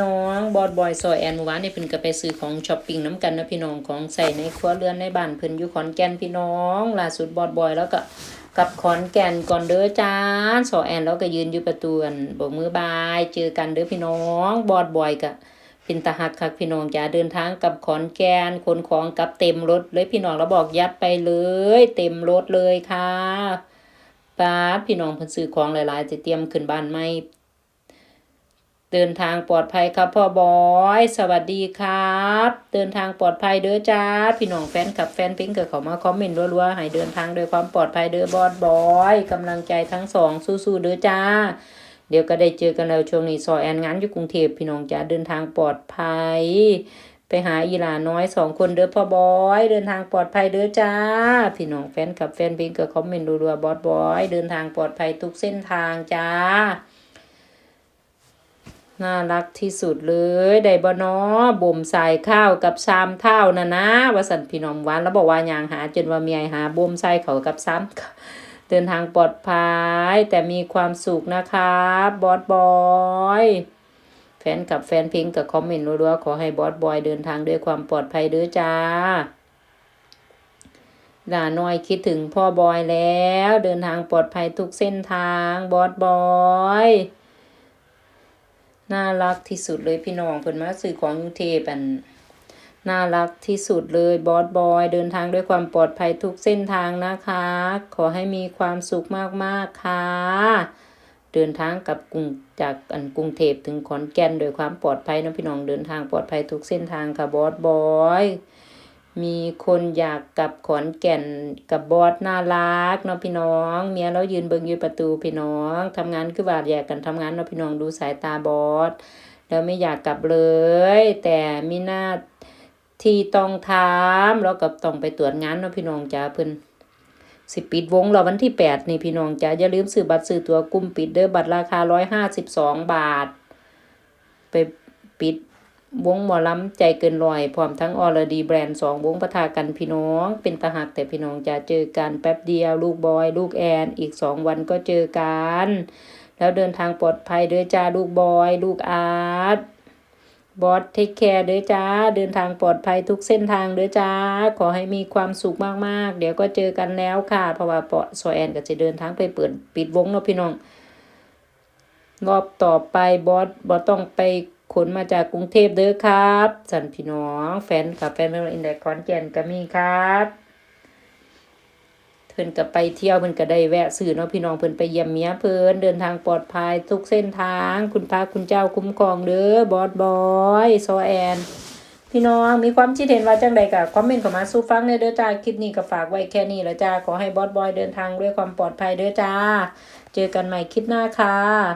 น้องบอดบอยซอยแอนเมื่อวานนี่เพิ่นก็ไปซื้อของช้อปปิ้งน้ำกันนะพี่น้องของใส่ในครัวเรือนในบ้านเพิ่นอยู่ขอนแก่นพี่น้องล่าสุดบอดบอยแล้วก็กับขอนแก่นก่อนเด้อจ้าซอแอนแล้วก็ยืนอยู่ประตูอันโบกมือบายเจอกันเด้อพี่น้องบอดบอยก็เป็นตาหักคักพี่น้องจ้าเดินทางกับขอนแก่นขนของกับเต็มรถเลยพี่น้องแล้วบอกยัดไปเลย เต็มรถเลยค่ะป้าพี่น้องเพิ่นซื้อของหลายๆจะเตรียมขึ้นบ้านใหม่ เดินทางปลอดภัยครับพ่อบอย สวัสดีครับ เดินทางปลอดภัยเด้อจ้า พี่น้องแฟนคลับแฟนเพลงเกิดเขามาคอมเมนต์รัวๆให้เดินทางโดยความปลอดภัยเด้อบอสบอยกำลังใจทั้งสองสู้ๆเด้อจ้า เดี๋ยวก็ได้เจอกันแล้วช่วงนี้ซอยแอนงานอยู่กรุงเทพพี่น้องจ้าเดินทางปลอดภัย ไปหาอีหลาน้อยสองคนเด้อพ่อบอย เดินทางปลอดภัยเด้อจ้า พี่น้องแฟนคลับแฟนเพลงเกิดคอมเมนต์รัวๆบอสบอย เดินทางปลอดภัยทุกเส้นทางจ้า น่ารักที่สุดเลยได้บ่นอบ่มสายข้าวกับซามเท่านะนะว่าสันพี่น้องหวานแล้วบอกว่าอย่างหาจนว่าเมียหาบ่มใส่เขากับซ้ำเดินทางปลอดภัยแต่มีความสุขนะครับบอสบอยแฟนกับแฟนเพลงกับคอมเมนต์รัวๆขอให้บอสบอยเดินทางด้วยความปลอดภัยเด้อจ้าหลาน้อยคิดถึงพ่อบอยแล้ว เดินทางปลอดภัยทุกเส้นทางบอสบอย น่ารักที่สุดเลยพี่น้องเพิ่นมาซื้อของกรุงเทพันน่ารักที่สุดเลยบอสบอยเดินทางด้วยความปลอดภัยทุกเส้นทางนะคะ ขอให้มีความสุขมากๆค่ะ เดินทางกับกรุงจากอันกรุงเทพถึงขอนแก่นโดยความปลอดภัยนะพี่น้องเดินทางปลอดภัยทุกเส้นทางค่ะบอสบอย มีคนอยากกลับขอนแก่นกับบอสน่ารักเนาะพี่น้องเมียเรายืนเบิงอยู่ประตูพี่น้องทำงานคือว่าแยกกันทำงานเนาะพี่น้องดูสายตาบอสแล้วไม่อยากกลับเลย แต่มีหน้าที่ต้องทำแล้วก็ต้องไปตรวจงานเนาะพี่น้องจ้าเพิ่นสิปิดวงเราวันที่แปดนี่พี่น้องจ้าอย่าลืมซื้อบัตรซื้อตัวกลุ่มปิดเด้อบัตรราคาร้อยห้าสิบสองบาท ไปปิด วงหมอลำใจเกินร้อย พร้อมทั้งออรดีแบรนด์สองวงปะทากันพี่น้อง เป็นตาหักแต่พี่น้องจะเจอกันแป๊บเดียว ลูกบอย ลูกแอน อีกสองวันก็เจอกัน แล้วเดินทางปลอดภัยเด้อจ้าลูกบอย ลูกอาร์ตบอสเทคแคร์เด้อจ้า เดินทางปลอดภัยทุกเส้นทางเด้อจ้า ขอให้มีความสุขมากๆ เดี๋ยวก็เจอกันแล้วค่ะเพราะว่าปอซอยแอนก็จะเดินทางไปเปิดปิดวงเนาะพี่น้องรอบต่อไปบอสบอสต้องไป ขนมาจากกรุงเทพเด้อครับ สันพี่น้อง แฟนกับแฟนเมืองอินเดียคอนแก่นก็มีครับเพิ่นก็ไปเที่ยวเพิ่นก็ได้แวะซื้อเนาะพี่น้องเพิ่นไปเยี่ยมเมียเพิ่นเดินทางปลอดภัยทุกเส้นทาง คุณพระคุณเจ้าคุ้มครองเด้อบอสบอยโซแอนพี่น้องมีความคิดเห็นว่าจังใดกับคอมเมนต์เข้ามาสู่ฟังเด้อเด้อจ้าคลิปนี้ก็ฝากไว้แค่นี้แล้วจ้าขอให้บอสบอยเดินทางด้วยความปลอดภัยเด้อจ้า เจอกันใหม่คลิปหน้าค่ะ